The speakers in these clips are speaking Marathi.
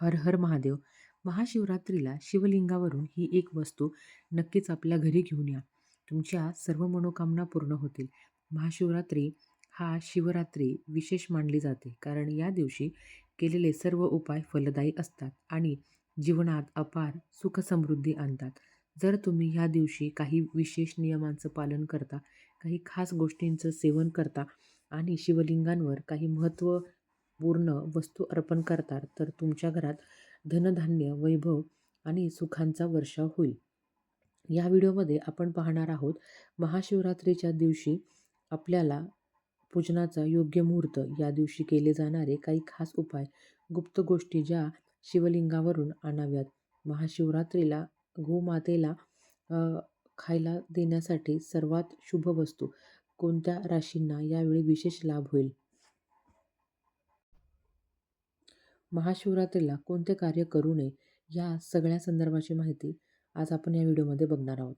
हर हर महादेव. महाशिवरात्रीला शिवलिंगावरून ही एक वस्तू नक्कीच आपल्या घरी घेऊन या. तुमच्या सर्व मनोकामना पूर्ण होतील. महाशिवरात्री हा शिवरात्री विशेष मानली जाते. कारण या दिवशी केलेले सर्व उपाय फलदायी असतात आणि जीवनात अपार सुख समृद्धी आणतात. जर तुम्ही ह्या दिवशी काही विशेष नियमांचं पालन करता काही खास गोष्टींचं सेवन करता आणि शिवलिंगांवर काही महत्त्व पूर्ण वस्तू अर्पण करतात तर तुमच्या घरात धनधान्य वैभव आणि सुखांचा वर्षाव होईल. या व्हिडिओमध्ये आपण पाहणार आहोत महाशिवरात्रीच्या दिवशी आपल्याला पूजनाचा योग्य मुहूर्त या दिवशी केले जाणारे काही खास उपाय गुप्त गोष्टी ज्या शिवलिंगावरून आणाव्यात. महाशिवरात्रीला गोमातेला खायला देण्यासाठी सर्वात शुभ वस्तू कोणत्या राशींना यावेळी विशेष लाभ होईल? महाशिवरात्रीला कोणते कार्य करू नये या सगळ्या संदर्भाची माहिती आज आपण या व्हिडिओमध्ये बघणार आहोत.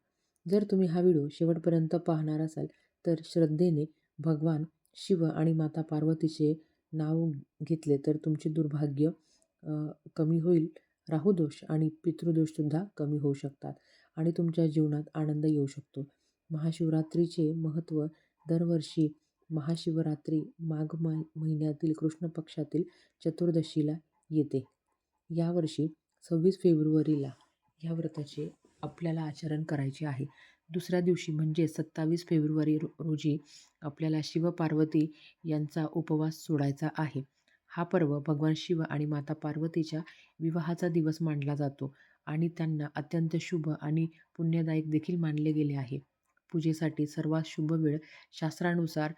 जर तुम्ही हा व्हिडिओ शेवटपर्यंत पाहणार असाल तर श्रद्धेने भगवान शिव आणि माता पार्वतीचे नाव घेतले तर तुमचे दुर्भाग्य कमी होईल. राहुदोष आणि पितृदोषसुद्धा कमी होऊ शकतात आणि तुमच्या जीवनात आनंद येऊ शकतो. महाशिवरात्रीचे महत्त्व दरवर्षी महाशिवरात्री माघ मा महिन्यातील कृष्ण पक्षातील चतुर्दशीला येते. यावर्षी सव्वीस फेब्रुवारीला या व्रताचे आपल्याला आचरण करायचे आहे. दुसऱ्या दिवशी म्हणजे सत्तावीस फेब्रुवारी रो रोजी आपल्याला शिवपार्वती यांचा उपवास सोडायचा आहे. हा पर्व भगवान शिव आणि माता पार्वतीच्या विवाहाचा दिवस मानला जातो आणि त्यांना अत्यंत शुभ आणि पुण्यदायक देखील मानले गेले आहे. पूजेसाठी सर्वात शुभ वेळ शास्त्रानुसार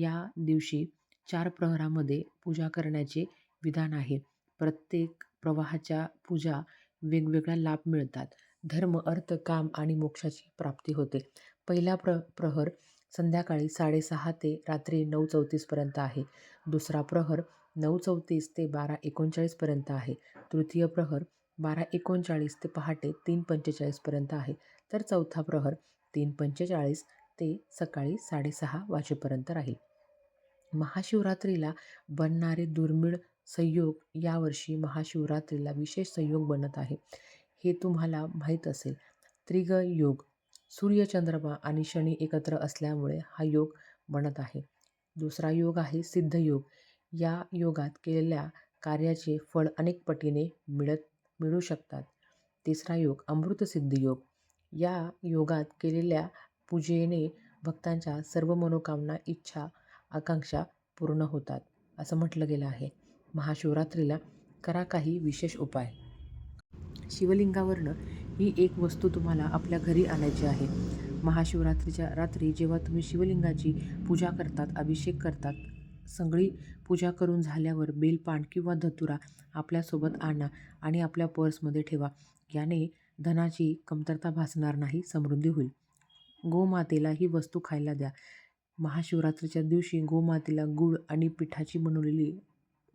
या दिवशी चार प्रहरामध्ये पूजा करण्याचे विधान आहे. प्रत्येक प्रवाहाच्या पूजा वेगवेगळा लाभ मिळतात. धर्म अर्थ काम आणि मोक्षाची प्राप्ती होते. पहिला प्र प्रहर संध्याकाळी साडेसहा ते रात्री नऊ चौतीसपर्यंत आहे. दुसरा प्रहर नऊ चौतीस ते बारा एकोणचाळीसपर्यंत आहे. तृतीय प्रहर बारा एकोणचाळीस ते पहाटे तीन पंचेचाळीसपर्यंत आहे. तर चौथा प्रहर तीन पंचेचाळीस ते सकाळी साडेसहा वाजेपर्यंत राहील. महाशिवरात्रीला बनणारे दुर्मिळ संयोग यावर्षी महाशिवरात्रीला विशेष संयोग बनत आहे. हे तुम्हाला माहीत असेल. त्रिग योग सूर्यचंद्रमा आणि शनी एकत्र असल्यामुळे हा योग बनत आहे. दुसरा योग आहे सिद्ध योग या योगात केलेल्या कार्याचे फळ अनेक पटीने मिळत मिळू शकतात. तिसरा योग अमृतसिद्ध योग या योगात केलेल्या पूजेने भक्तांच्या सर्व मनोकामना इच्छा आकांक्षा पूर्ण होतात असं म्हटलं गेलं आहे. महाशिवरात्रीला करा काही विशेष उपाय. शिवलिंगावरनं ही एक वस्तू तुम्हाला आपल्या घरी आणायची आहे. महाशिवरात्रीच्या रात्री जेव्हा तुम्ही शिवलिंगाची पूजा करतात अभिषेक करतात सगळी पूजा करून झाल्यावर बेलपान किंवा धतुरा आपल्यासोबत आणा आणि आपल्या पर्समध्ये ठेवा. याने धनाची कमतरता भासणार नाही समृद्धी होईल. गोमातेला ही वस्तू खायला द्या. महाशिवरात्रीच्या दिवशी गोमातेला गूळ आणि पिठाची बनवलेली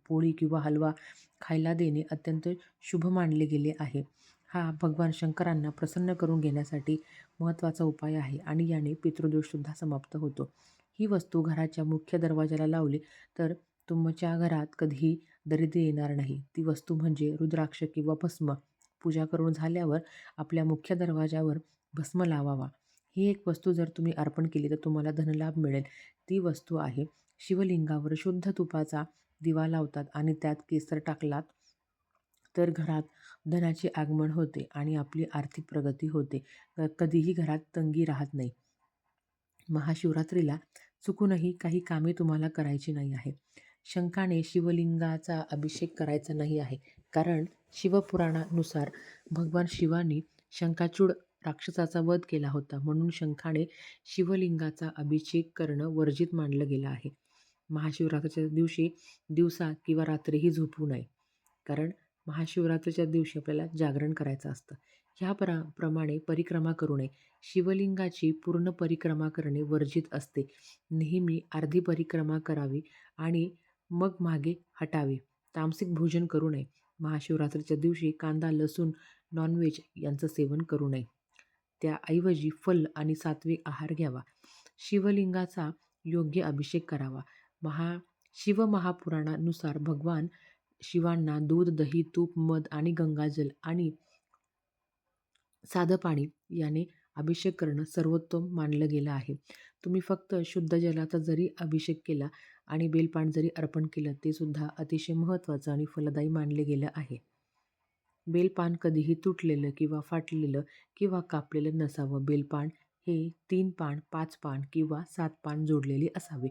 पोळी किंवा हलवा खायला देणे अत्यंत शुभ मानले गेले आहे. हा भगवान शंकरांना प्रसन्न करून घेण्यासाठी महत्त्वाचा उपाय आहे आणि याने पितृदोषसुद्धा समाप्त होतो. ही वस्तू घराच्या मुख्य दरवाजाला लावली तर तुमच्या घरात कधीही दरिद्र येणार नाही. ती वस्तू म्हणजे रुद्राक्ष किंवा भस्म. पूजा करून झाल्यावर आपल्या मुख्य दरवाजावर भस्म लावावा. ही एक वस्तू जर तुम्ही अर्पण केली तर तुम्हाला धनलाभ मिळेल. ती वस्तू आहे शिवलिंगावर शुद्ध तुपाचा दिवा लावतात आणि त्यात केसर टाकलात तर घरात धनाचे आगमन होते आणि आपली आर्थिक प्रगती होते. कधीही घरात तंगी राहत नाही. महाशिवरात्रीला चुकूनही काही कामे तुम्हाला करायची नाही आहे शंकाने शिवलिंगाचा अभिषेक करायचा नाही आहे. कारण शिवपुराणानुसार भगवान शिवानी शंकाचूड राक्षसाचा वध केला होता म्हणून शंखाने शिवलिंगाचा अभिषेक करणं वर्जित मानलं गेलं आहे. महाशिवरात्रीच्या दिवशी दिवसा किंवा रात्रीही झोपू नये कारण महाशिवरात्रीच्या दिवशी आपल्याला जागरण करायचं असतं. ह्या प्रा प्रमाणे परिक्रमा करू नये. शिवलिंगाची पूर्ण परिक्रमा करणे वर्जित असते. नेहमी अर्धी परिक्रमा करावी आणि मग मागे हटावे. तामसिक भोजन करू नये. महाशिवरात्रीच्या दिवशी कांदा लसूण नॉनव्हेज यांचं सेवन करू नये. त्याऐवजी फल आणि सात्विक आहार घ्यावा. शिवलिंगाचा योग्य अभिषेक करावा. महा शिवमहापुराणानुसार भगवान शिवांना दूध दही तूप मध आणि गंगाजल आणि साधं पाणी याने अभिषेक करणं सर्वोत्तम मानलं गेलं आहे. तुम्ही फक्त शुद्ध जलाचा जरी अभिषेक केला आणि बेलपान जरी अर्पण केलं ते सुद्धा अतिशय महत्त्वाचं आणि फलदायी मानले गेलं आहे. बेलपान कधीही तुटलेलं किंवा फाटलेलं किंवा कापलेलं नसावं. बेलपान हे तीन पान पाच पान किंवा सात पान जोडलेले असावे.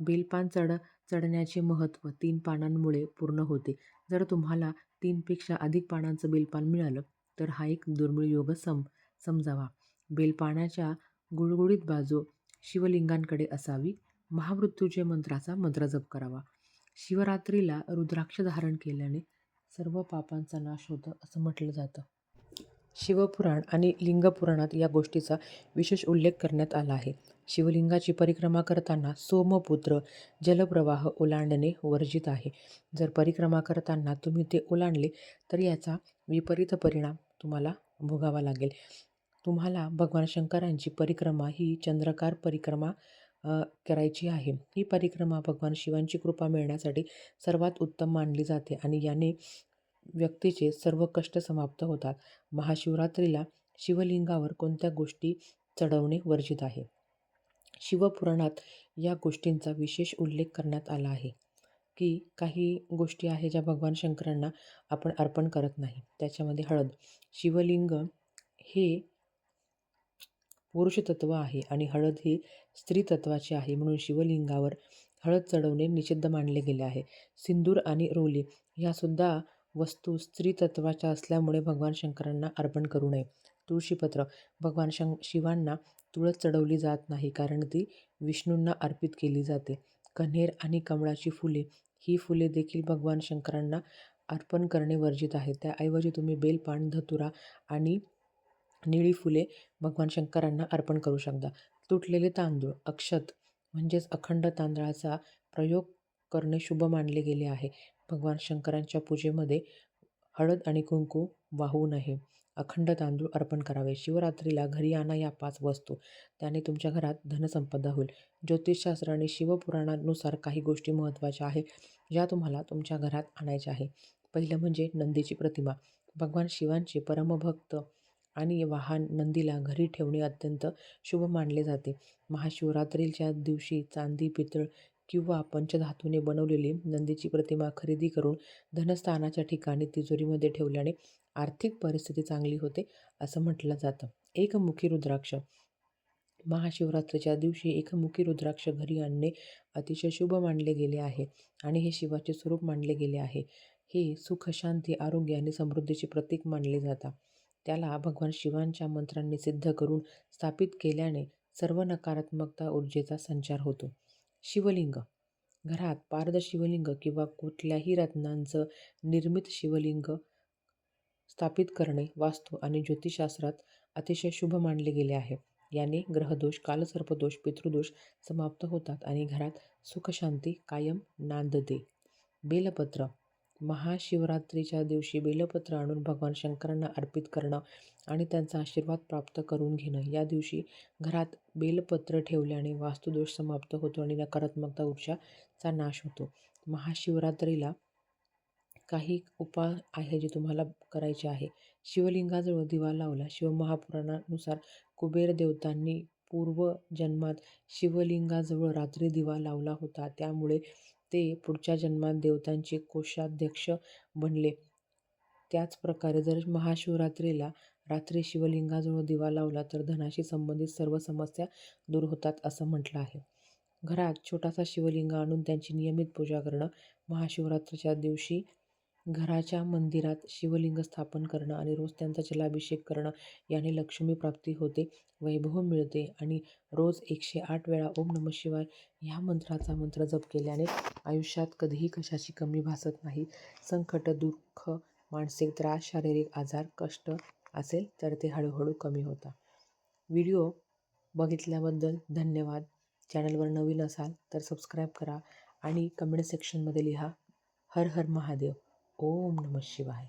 बेलपान चढ चढण्याचे महत्त्व तीन पानांमुळे पूर्ण होते. जर तुम्हाला तीनपेक्षा अधिक पानांचं बेलपान मिळालं तर हा एक दुर्मिळ योग सम समजावा. बेलपानाच्या गुळगुळीत बाजू शिवलिंगांकडे असावी. महामृत्यूचे मंत्राचा मंत्र जप करावा. शिवरात्रीला रुद्राक्ष धारण केल्याने सर्व पापांचा नाश होतो असं म्हटलं जातं. शिवपुराण आणि लिंगपुराणात या गोष्टीचा विशेष उल्लेख करण्यात आला आहे. शिवलिंगाची परिक्रमा करताना सोमपुत्र जलप्रवाह ओलांडणे वर्जित आहे. जर परिक्रमा करताना तुम्ही ते ओलांडले तर याचा विपरीत परिणाम तुम्हाला भोगावा लागेल. तुम्हाला भगवान शंकरांची परिक्रमा ही चंद्रकार परिक्रमा करायची आहे. ही परिक्रमा भगवान शिवांची कृपा मिळण्यासाठी सर्वात उत्तम मानली जाते आणि याने व्यक्तीचे सर्व कष्ट समाप्त होतात. महाशिवरात्रीला शिवलिंगावर कोणत्या गोष्टी चढवणे वर्जित आहे? शिवपुराणात या गोष्टींचा विशेष उल्लेख करण्यात आला आहे की काही गोष्टी आहे ज्या भगवान शंकरांना आपण अर्पण करत नाही. त्याच्यामध्ये हळद शिवलिंग हे पुरुषतत्व आहे आणि हळद ही स्त्रीतत्वाची आहे म्हणून शिवलिंगावर हळद चढवणे निषिद्ध मानले गेले आहे. सिंदूर आणि रोली ह्यासुद्धा वस्तू स्त्रीतत्वाच्या असल्यामुळे भगवान शंकरांना अर्पण करू नये. तुळशीपत्र भगवान शं शिवांना तुळस चढवली जात नाही कारण ती विष्णूंना अर्पित केली जाते. कन्हेर आणि कमळाची फुले ही फुले देखील भगवान शंकरांना अर्पण करणे वर्जित आहे. त्याऐवजी तुम्ही बेलपान धतुरा आणि निळी फुले भगवान शंकरांना अर्पण करू शकता. तुटलेले तांदूळ अक्षत म्हणजेच अखंड तांदळाचा प्रयोग करणे शुभ मानले गेले आहे. भगवान शंकरांच्या पूजेमध्ये हळद आणि कुंकू वाहू नये. अखंड तांदूळ अर्पण करावे. शिवरात्रीला घरी आणा या पाच वस्तू. त्याने तुमच्या घरात धनसंपदा होईल. ज्योतिषशास्त्र आणि शिवपुराणानुसार काही गोष्टी महत्त्वाच्या आहे ज्या तुम्हाला तुमच्या घरात आणायच्या आहे. पहिलं म्हणजे नंदीची प्रतिमा. भगवान शिवांचे परमभक्त आणि वाहन नंदीला घरी ठेवणे अत्यंत शुभ मानले जाते. महाशिवरात्रीच्या दिवशी चांदी पितळ किंवा पंचधातूने बनवलेली नंदीची प्रतिमा खरेदी करून धनस्थानाच्या ठिकाणी तिजोरीमध्ये ठेवल्याने आर्थिक परिस्थिती चांगली होते असं म्हटलं जातं. एकमुखी रुद्राक्ष. महाशिवरात्रीच्या दिवशी एकमुखी रुद्राक्ष घरी आणणे अतिशय शुभ मानले गेले आहे आणि हे शिवाचे स्वरूप मानले गेले आहे. हे सुख शांती आरोग्य आणि समृद्धीचे प्रतीक मानले जातात त्याला भगवान शिवांच्या मंत्रांनी सिद्ध करून स्थापित केल्याने सर्व नकारात्मकता ऊर्जेचा संचार होतो. शिवलिंग. घरात पारद शिवलिंग किंवा कुठल्याही रत्नांचं निर्मित शिवलिंग स्थापित करणे वास्तू आणि ज्योतिषशास्त्रात अतिशय शुभ मानले गेले आहे. याने ग्रहदोष कालसर्पदोष पितृदोष समाप्त होतात आणि घरात सुखशांती कायम नांदते. बेलपत्र. महाशिवरात्रीच्या दिवशी बेलपत्र आणून भगवान शंकरांना अर्पित करणं आणि त्यांचा आशीर्वाद प्राप्त करून घेणं. या दिवशी घरात बेलपत्र ठेवल्याने वास्तुदोष समाप्त होतो आणि नकारात्मकता ऊर्जाचा नाश होतो. महाशिवरात्रीला काही उपाय आहे जे तुम्हाला करायचे आहे. शिवलिंगाजवळ दिवा लावला. शिवमहापुराणानुसार कुबेर देवतांनी पूर्व जन्मात शिवलिंगाजवळ रात्री दिवा लावला होता. त्यामुळे ते पुढच्या जन्मात देवतांचे कोषाध्यक्ष बनले. त्याचप्रकारे जर महाशिवरात्रीला रात्री शिवलिंगाजवळ दिवा लावला तर धनाशी संबंधित सर्व समस्या दूर होतात असं म्हटलं आहे. घरात छोटासा शिवलिंग आणून त्यांची नियमित पूजा करणं महाशिवरात्रीच्या दिवशी घराच्या मंदिरात शिवलिंग स्थापन करणं आणि रोज त्यांचा जलाभिषेक करणं याने लक्ष्मी प्राप्ती होते वैभव मिळते आणि रोज एकशे आठ वेळा ओम नम शिवाय ह्या मंत्राचा मंत्र जप केल्याने आयुष्यात कधीही कशाची कमी भासत नाही. संकट दुःख मानसिक त्रास शारीरिक आजार कष्ट असेल तर ते हळूहळू कमी होता. व्हिडिओ बघितल्याबद्दल धन्यवाद. चॅनलवर नवीन असाल तर सबस्क्राईब करा आणि कमेंट सेक्शनमध्ये लिहा. हर हर महादेव. ओम नम शिवाय.